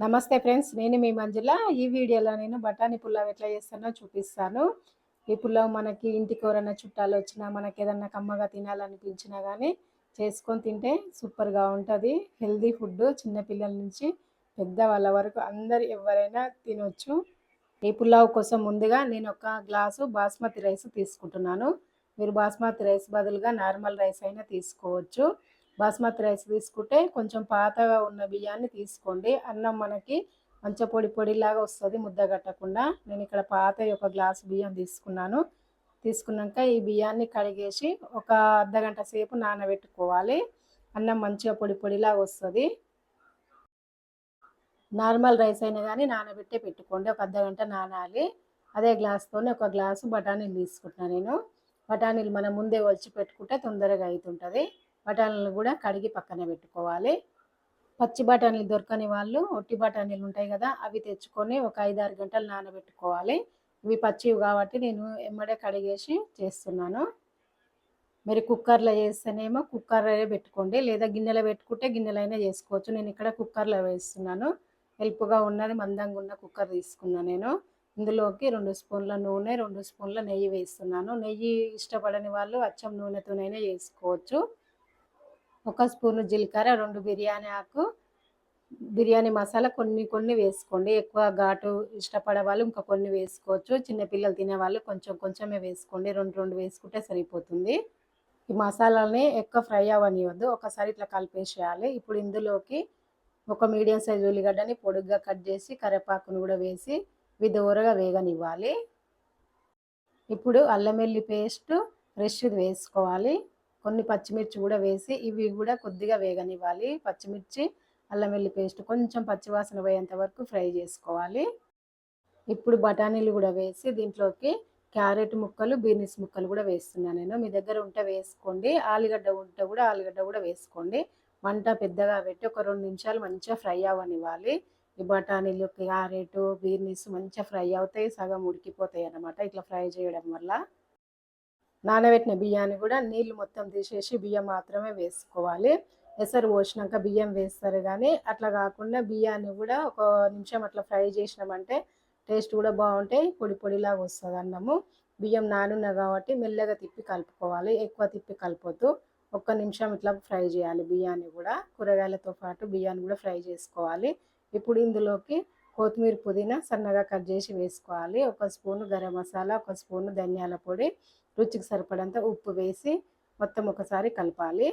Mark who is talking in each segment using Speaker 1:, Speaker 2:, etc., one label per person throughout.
Speaker 1: నమస్తే ఫ్రెండ్స్ నేను మీ మంజుల. ఈ వీడియోలో నేను బఠానీ పులావ్ ఎట్లా చేస్తానో చూపిస్తాను. ఈ పులావ్ మనకి ఇంటికి ఎవరైనా చుట్టాలు వచ్చినా మనకి ఏదన్నా కమ్మగా తినాలనిపించినా కానీ చేసుకొని తింటే సూపర్గా ఉంటుంది. హెల్దీ ఫుడ్ చిన్నపిల్లల నుంచి పెద్ద వాళ్ళ వరకు అందరు ఎవరైనా తినొచ్చు. ఈ పులావ్ కోసం ముందుగా నేను ఒక గ్లాసు బాస్మతి రైస్ తీసుకుంటున్నాను. మీరు బాస్మతి రైస్ బదులుగా నార్మల్ రైస్ అయినా తీసుకోవచ్చు. బాస్మతి రైస్ తీసుకుంటే కొంచెం పాతగా ఉన్న బియ్యాన్ని తీసుకోండి. అన్నం మనకి మంచి పొడి పొడిలాగా వస్తుంది ముద్ద కట్టకుండా. నేను ఇక్కడ పాత ఒక గ్లాస్ బియ్యం తీసుకున్నాను. తీసుకున్నాక ఈ బియ్యాన్ని కడిగేసి ఒక అర్ధగంట సేపు నానబెట్టుకోవాలి. అన్నం మంచిగా పొడి పొడిలాగా వస్తుంది. నార్మల్ రైస్ అయినా కానీ నానబెట్టే పెట్టుకోండి. ఒక అర్ధగంట నానాలి. అదే గ్లాస్తోనే ఒక గ్లాసు బఠానీలు తీసుకుంటున్నాను నేను. బఠానీలు మనం ముందే వచ్చి పెట్టుకుంటే తొందరగా అవుతుంటుంది బఠానీలు కూడా కడిగి పక్కన పెట్టుకోవాలి. పచ్చి బఠానీలు దొరకని వాళ్ళు ఒట్టి బఠానీలు ఉంటాయి కదా అవి తెచ్చుకొని ఒక ఐదు ఆరు గంటలు నానబెట్టుకోవాలి. ఇవి పచ్చివి కాబట్టి నేను ఎమ్మడే కడిగేసి చేస్తున్నాను. మీరు కుక్కర్లో చేస్తేనేమో కుక్కర్ పెట్టుకోండి లేదా గిన్నెలో పెట్టుకుంటే గిన్నెలైనా చేసుకోవచ్చు. నేను ఇక్కడ కుక్కర్లో వేస్తున్నాను. హెల్ప్గా ఉన్నది మందంగా ఉన్న కుక్కర్ తీసుకున్నాను నేను. ఇందులోకి రెండు స్పూన్ల నూనె రెండు స్పూన్ల నెయ్యి వేస్తున్నాను. నెయ్యి ఇష్టపడని వాళ్ళు అచ్చం నూనెతోనైనా చేసుకోవచ్చు ఒక స్పూను జీలకర్ర రెండు బిర్యానీ ఆకు బిర్యానీ మసాలా కొన్ని కొన్ని వేసుకోండి. ఎక్కువ ఘాటు ఇష్టపడే వాళ్ళు ఇంకా కొన్ని వేసుకోవచ్చు. చిన్నపిల్లలు తినేవాళ్ళు కొంచెం కొంచెమే వేసుకోండి. రెండు రెండు వేసుకుంటే సరిపోతుంది. ఈ మసాలాని ఎక్కువ ఫ్రై అవ్వనివద్దు ఒకసారి ఇట్లా కలిపేసేయాలి. ఇప్పుడు ఇందులోకి ఒక మీడియం సైజ్ ఉల్లిగడ్డని పొడుగ్గా కట్ చేసి కరివేపాకును కూడా వేసి ఇవి వేగనివ్వాలి. ఇప్పుడు అల్లం వెల్లి పేస్ట్ ఫ్రెష్ వేసుకోవాలి. కొన్ని పచ్చిమిర్చి కూడా వేసి ఇవి కూడా కొద్దిగా వేగనివ్వాలి. పచ్చిమిర్చి అల్లం వెల్లి పేస్ట్ కొంచెం పచ్చివాసన పోయేంత వరకు ఫ్రై చేసుకోవాలి. ఇప్పుడు బఠానీలు కూడా వేసి దీంట్లోకి క్యారెట్ ముక్కలు బీనీస్ ముక్కలు కూడా వేస్తున్నాను నేను. మీ దగ్గర ఉంటే వేసుకోండి. ఆలుగడ్డ ఉంటే కూడా ఆలుగడ్డ కూడా వేసుకోండి. వంట పెద్దగా పెట్టి ఒక రెండు నిమిషాలు మంచిగా ఫ్రై అవ్వనివ్వాలి ఈ బఠానీలు క్యారెట్ బీనీస్ మంచిగా ఫ్రై అవుతాయి సగం ఉడికిపోతాయి అన్నమాట ఇట్లా ఫ్రై చేయడం వల్ల. నానబెట్టిన బియ్యాన్ని కూడా నీళ్ళు మొత్తం తీసేసి బియ్యం మాత్రమే వేసుకోవాలి. ఎసరు పోసినాక బియ్యం వేస్తారు కానీ అట్లా కాకుండా బియ్యాన్ని కూడా ఒక నిమిషం అట్లా ఫ్రై చేసినామంటే టేస్ట్ కూడా బాగుంటాయి. పొడి పొడిలాగా వస్తుంది అన్నము. బియ్యం నానున్న కాబట్టి మెల్లగా తిప్పి కలుపుకోవాలి. ఎక్కువ తిప్పి కలపొద్దు. ఒక్క నిమిషం ఇట్లా ఫ్రై చేయాలి బియ్యాన్ని కూడా. కూరగాయలతో పాటు బియ్యాన్ని కూడా ఫ్రై చేసుకోవాలి. ఇప్పుడు ఇందులోకి కొత్తిమీర పుదీనా సన్నగా కట్ చేసి వేసుకోవాలి. ఒక స్పూను గరం మసాలా ఒక స్పూను ధనియాల పొడి రుచికి సరిపడంత ఉప్పు వేసి మొత్తం ఒకసారి కలపాలి.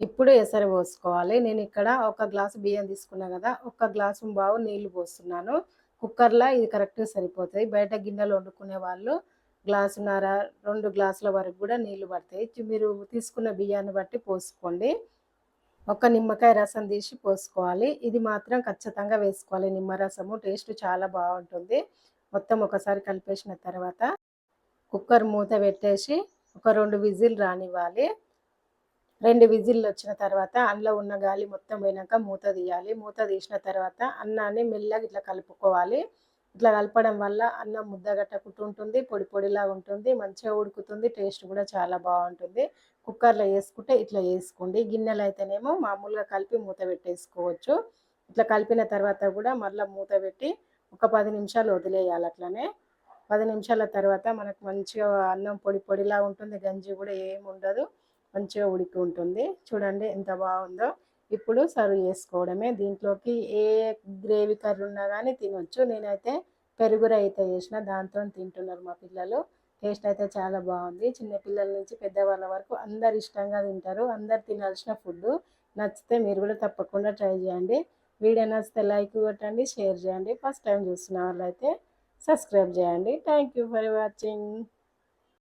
Speaker 1: ఇప్పుడు ఎసరు పోసుకోవాలి. నేను ఇక్కడ ఒక గ్లాసు బియ్యం తీసుకున్నా కదా ఒక గ్లాసు బావు నీళ్ళు పోస్తున్నాను. కుక్కర్లో ఇది కరెక్ట్గా సరిపోతుంది బయట గిన్నెలు వండుకునే వాళ్ళు గ్లాసున్నర రెండు గ్లాసుల వరకు కూడా నీళ్ళు పడతాయి. మీరు తీసుకున్న బియ్యాన్ని బట్టి పోసుకోండి. ఒక నిమ్మకాయ రసం తీసి పోసుకోవాలి. ఇది మాత్రం ఖచ్చితంగా వేసుకోవాలి. నిమ్మరసము టేస్ట్ చాలా బాగుంటుంది. మొత్తం ఒకసారి కలిపేసిన తర్వాత కుక్కర్ మూత పెట్టేసి ఒక రెండు విజిల్ రానివ్వాలి. రెండు విజిల్లు వచ్చిన తర్వాత అందులో ఉన్న గాలి మొత్తం పోయినాక మూత తీయాలి. మూత తీసిన తర్వాత అన్నాన్ని మెల్లగా ఇట్లా కలుపుకోవాలి. ఇట్లా కలపడం వల్ల అన్నం ముద్దగట్టకుంటూ ఉంటుంది పొడి పొడిలా ఉంటుంది మంచిగా ఉడుకుతుంది టేస్ట్ కూడా చాలా బాగుంటుంది. కుక్కర్లో వేసుకుంటే ఇట్లా వేసుకోండి. గిన్నెలు అయితేనేమో మామూలుగా కలిపి మూత పెట్టేసుకోవచ్చు. ఇట్లా కలిపిన తర్వాత కూడా మళ్ళీ మూత పెట్టి ఒక పది నిమిషాలు వదిలేయాలి అట్లనే. పది నిమిషాల తర్వాత మనకు మంచిగా అన్నం పొడి పొడిలా ఉంటుంది గంజి కూడా ఏమి ఉండదు మంచిగా ఉడికి ఉంటుంది. చూడండి ఎంత బాగుందో. ఇప్పుడు సర్వ్ చేసుకోవడమే. దీంట్లోకి ఏ గ్రేవీ కర్రీ ఉన్నా కానీ తినొచ్చు. నేనైతే పెరుగుర అయితే చేసిన దాంతో తింటున్నారు మా పిల్లలు. టేస్ట్ అయితే చాలా బాగుంది. చిన్నపిల్లల నుంచి పెద్దవాళ్ళ వరకు అందరు ఇష్టంగా తింటారు. అందరు తినాల్సిన ఫుడ్. నచ్చితే మీరు కూడా తప్పకుండా ట్రై చేయండి. వీడియో నచ్చితే లైక్ కొట్టండి షేర్ చేయండి. ఫస్ట్ టైం చూసిన వాళ్ళైతే సబ్స్క్రైబ్ చేయండి. Thank you for watching.